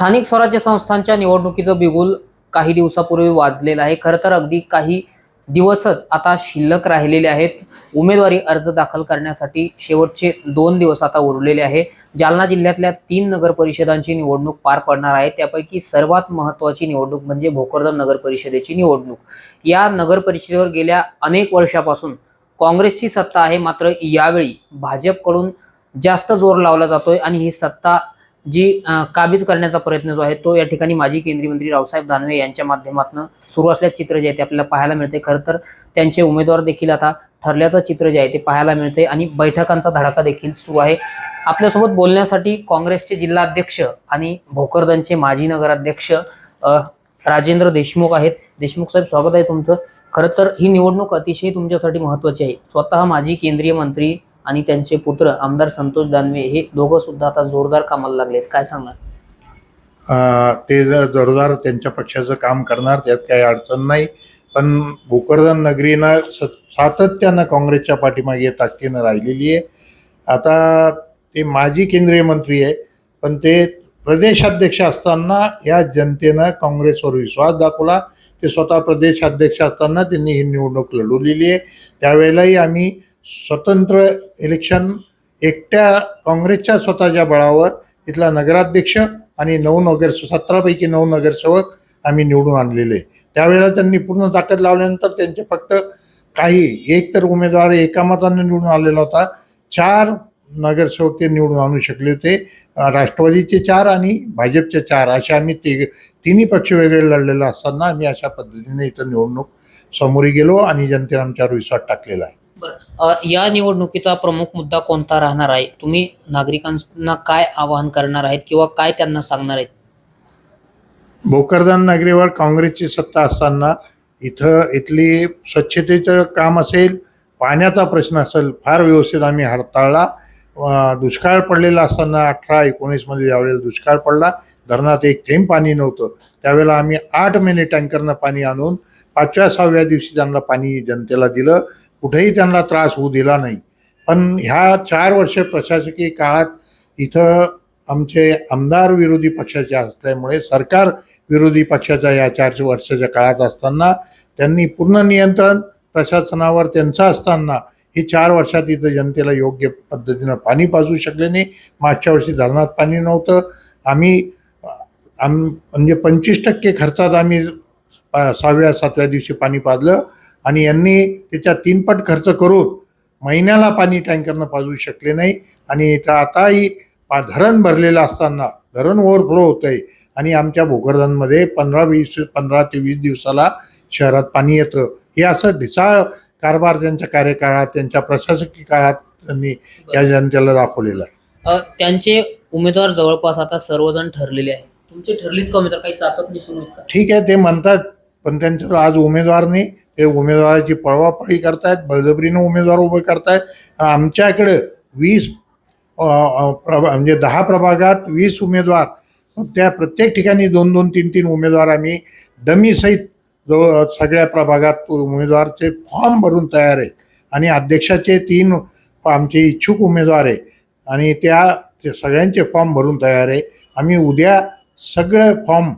स्थानिक स्वराज्य संस्थांच्या निवडणुकीचं बिगुल काही दिवसापूर्वी वाजलेलं आहे. खरं तर अगदी काही दिवसच आता शिल्लक राहिलेले आहेत. उमेदवारी अर्ज दाखल करण्यासाठी शेवटचे दोन दिवस आता उरलेले आहे. जालना जिल्ह्यातल्या तीन नगर परिषदांची निवडणूक पार पडणार आहे. त्यापैकी सर्वात महत्त्वाची निवडणूक म्हणजे भोकरदन नगर परिषदेची निवडणूक. या नगर परिषदेवर गेल्या अनेक वर्षापासून काँग्रेसची सत्ता आहे. मात्र यावेळी भाजपकडून जास्त जोर लावला जातोय आणि ही सत्ता जी काबीज करण्याचा प्रयत्न जो आहे तो या ठिकाणी माजी केंद्रीय मंत्री रावसाहेब दानवे यांच्या माध्यमातून सुरू असल्याचं चित्र जे आहे ते आपल्याला पाहायला मिळते खरं तर त्यांचे उमेदवार देखील आता ठरल्याचं चित्र जे आहे ते पाहायला मिळते आणि बैठकांचा धडाका देखील सुरू आहे. आपल्यासोबत बोलण्यासाठी काँग्रेसचे जिल्हाध्यक्ष आणि भोकरदनचे माजी नगराध्यक्ष राजेंद्र देशमुख आहेत. देशमुख साहेब स्वागत आहे तुमचं. खरं तर ही निवडणूक अतिशय तुमच्यासाठी महत्वाची आहे. स्वतः माजी केंद्रीय मंत्री आणि त्यांचे पुत्र आमदार संतोष दानवे हे दोघं सुद्धा आता जोरदार कामाला लागलेत. काय सांगणार? ते जोरदार त्यांच्या पक्षाचं काम करणार त्यात काही अडचण नाही. पण भोकरदन नगरीनं स सातत्यानं काँग्रेसच्या पाठीमागे ताकदीनं राहिलेली आहे. आता ते माजी केंद्रीय मंत्री आहे पण ते प्रदेशाध्यक्ष असताना या जनतेनं काँग्रेसवर विश्वास दाखवला. ते स्वतः प्रदेशाध्यक्ष असताना त्यांनी ही निवडणूक लढवलेली आहे. त्यावेळेलाही आम्ही स्वतंत्र इलेक्शन एकट्या काँग्रेसच्या स्वतःच्या बळावर तिथला नगराध्यक्ष आणि नऊ नगर सतरापैकी नऊ नगरसेवक आम्ही निवडून आणलेले. त्यावेळेला त्यांनी पूर्ण ताकद लावल्यानंतर त्यांचे फक्त काही एक तर उमेदवार एका मताने निवडून आलेला होता. चार नगरसेवक ते निवडून आणू शकले होते. राष्ट्रवादीचे चार आणि भाजपचे चार असे आम्ही ते तिन्ही पक्ष वेगळे लढलेले असताना आम्ही अशा पद्धतीने इथं निवडणूक समोरी गेलो आणि जनतेने आमच्यावर विश्वास टाकलेला आहे. या निवडणुकीचा प्रमुख मुद्दा कोणता राहणार आहे? तुम्ही नागरिकांना काय आवाहन करणार आहेत किंवा काय त्यांना सांगणार आहेत? भोकरदान नगरीवर काँग्रेसची सत्ता असताना इथं इथली स्वच्छतेचं काम असेल पाण्याचा प्रश्न असेल फार व्यवस्थित आम्ही हाताळला. दुष्काळ पडलेला असताना अठरा एकोणीसमध्ये ज्यावेळेला दुष्काळ पडला धरणात एक थेंब पाणी नव्हतं. त्यावेळेला आम्ही आठ महिने टँकरनं पाणी आणून पाचव्या सहाव्या दिवशी त्यांना पाणी जनतेला दिलं. कुठेही त्यांना त्रास होऊ दिला नाही. पण ह्या चार वर्ष प्रशासकीय काळात इथं आमचे आमदार विरोधी पक्षाचे असल्यामुळे सरकार विरोधी पक्षाच्या या चार वर्षाच्या काळात असताना त्यांनी पूर्ण नियंत्रण प्रशासनावर त्यांचं असताना ही चार वर्षात इथं जनतेला योग्य पद्धतीनं पाणी पाजू शकले नाही. मागच्या वर्षी धरणात पाणी नव्हतं. आम्ही आम म्हणजे पंचवीस टक्के खर्चात आम्ही पा- सहाव्या सातव्या दिवशी पाणी पाजलं. आणि यांनी त्याच्या तीनपट खर्च करून महिन्याला पाणी टँकरनं पाजू शकले नाही. आणि इथं आताही पा धरण भरलेलं असताना धरण ओव्हरफ्लो होतं आहे आणि आमच्या भोकरदनमध्ये पंधरा वीस पंधरा ते वीस दिवसाला शहरात पाणी येतं. हे असं ढिसाळ कारभार त्यांच्या कार्यकाळात त्यांच्या प्रशासकीय काळात त्यांनी या जनतेला दाखवलेला त्यांचे उमेदवार जवळपास आता सर्वजण ठरलेले आहेत. तुमचे ठरलेत का उमेदवार? काही चाचपणी सुरू ठीक आहे ते म्हणतात पण त्यांच्यावर आज उमेदवार नाही. ते उमेदवाराची पळवापळी करतायत बळजबरीनं उमेदवार उभे करतायत. आमच्याकडे वीस प्रभा म्हणजे दहा प्रभागात वीस उमेदवार. त्या प्रत्येक ठिकाणी दोन दोन तीन तीन उमेदवार आम्ही डमीसहित जो सगळ्या प्रभागात उमेदवारचे फॉर्म भरून तयार आहेत. आणि अध्यक्षाचे तीन आमचे इच्छुक उमेदवार आहे आणि त्या ते सगळ्यांचे फॉर्म भरून तयार आहे. आम्ही उद्या सगळं फॉर्म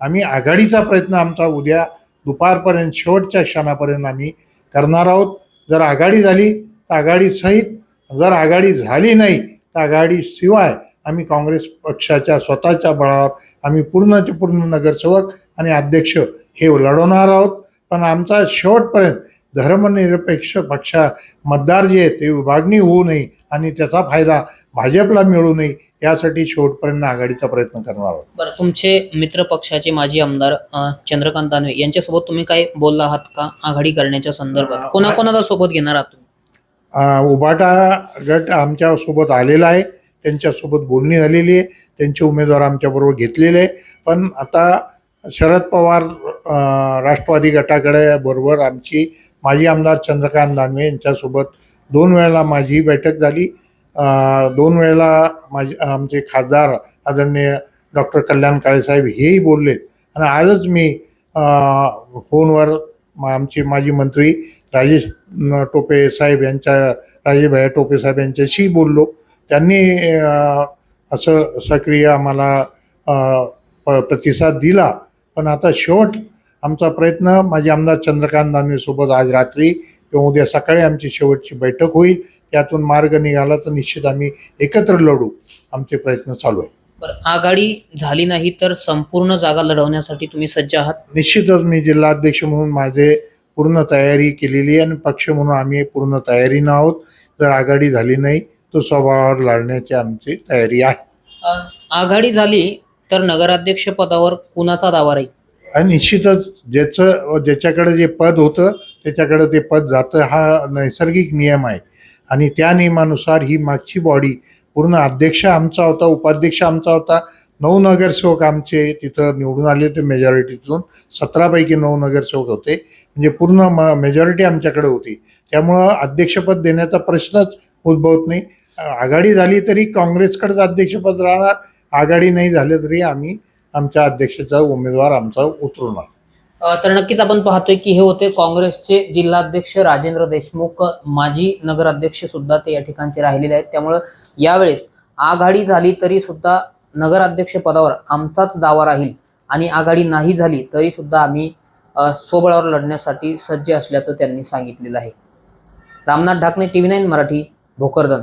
आम्ही आघाडीचा प्रयत्न आमचा उद्या दुपारपर्यंत शेवटच्या क्षणापर्यंत आम्ही करणार आहोत. जर आघाडी झाली तर आघाडीसहित जर आघाडी झाली नाही तर आघाडीशिवाय आम्ही काँग्रेस पक्षाच्या स्वतःच्या बळावर आम्ही पूर्ण ते पूर्ण नगरसेवक आणि अध्यक्ष हे लढवणार आहोत. पण आमचा शेवटपर्यंत धर्मनिरपेक्ष पक्ष मतदार जे आहेत ते विभागणी होऊ नये आणि त्याचा फायदा भाजपला मिळू नये यासाठी शेवटपर्यंत आघाडीचा प्रयत्न करणार आहोत. बरं तुमचे मित्र पक्षाचे माजी आमदार चंद्रकांत दानवे यांच्यासोबत तुम्ही काय बोलला आहात का आघाडी करण्याच्या संदर्भात? कोणाकोणाला सोबत घेणार आहात उभाटा गट आमच्यासोबत आलेला आहे त्यांच्यासोबत बोलणी झालेली आहे त्यांचे उमेदवार आमच्याबरोबर घेतलेले आहे. पण आता शरद पवार राष्ट्रवादी गटाकडे बरोबर आमची माजी आमदार चंद्रकांत दानवे यांच्यासोबत दोन वेळेला माझी बैठक झाली. दोन वेळेला माझे आमचे खासदार आदरणीय डॉक्टर कल्याण काळेसाहेब हेही बोललेत. आणि आजच मी फोनवर आमचे माजी मंत्री राजेश टोपे साहेब यांच्या राजेशभाई टोपे साहेब यांच्याशी बोललो. त्यांनी असं सक्रिय आम्हाला प प्रतिसाद दिला. पण आता शेवट आमचा प्रयत्न माझे आमदार चंद्रकांत दानवेसोबत आज रात्री किंवा उद्या सकाळी आमची शेवटची बैठक होईल. त्यातून मार्ग निघाला तर निश्चित आम्ही एकत्र लढू. आमचे प्रयत्न चालू आहे. आघाडी झाली नाही तर संपूर्ण जागा लढवण्यासाठी तुम्ही सज्ज आहात? निश्चितच मी जिल्हाध्यक्ष म्हणून माझे पूर्ण तयारी केलेली आहे आणि पक्ष म्हणून आम्ही पूर्ण तयारीनं आहोत. जर आघाडी झाली नाही तर स्वभावावर लढण्याची आमची तयारी आहे. आघाडी झाली तर नगराध्यक्ष पदावर कुणाचा दावा राहील? आणि निश्चितच ज्याचं ज्याच्याकडे जे पद होतं त्याच्याकडे ते पद जातं हा नैसर्गिक नियम आहे. आणि त्या नियमानुसार ही मागची बॉडी पूर्ण अध्यक्ष आमचा होता उपाध्यक्ष आमचा होता नऊ नगरसेवक आमचे तिथं निवडून आले होते मेजॉरिटीतून सतरापैकी नऊ नगरसेवक होते. म्हणजे पूर्ण म मेजॉरिटी आमच्याकडे होती. त्यामुळं अध्यक्षपद देण्याचा प्रश्नच उद्भवत नाही. आघाडी झाली तरी काँग्रेसकडेच अध्यक्षपद राहणार आघाडी नाही झालं तरी आम्ही आमच्या अध्यक्षाचा उमेदवार आमचा उतरवणार तर नक्कीच आपण पाहतोय की हे होते काँग्रेसचे जिल्हाध्यक्ष राजेंद्र देशमुख. माजी नगराध्यक्ष सुद्धा ते या ठिकाणचे राहिलेले आहेत. त्यामुळं यावेळेस आघाडी झाली तरी सुद्धा नगराध्यक्ष पदावर आमचाच दावा राहील आणि आघाडी नाही झाली तरी सुद्धा आम्ही स्वबळावर लढण्यासाठी सज्ज असल्याचं त्यांनी सांगितलेलं आहे. Ramnath Dhakane TV nine Marathi Bhokardan.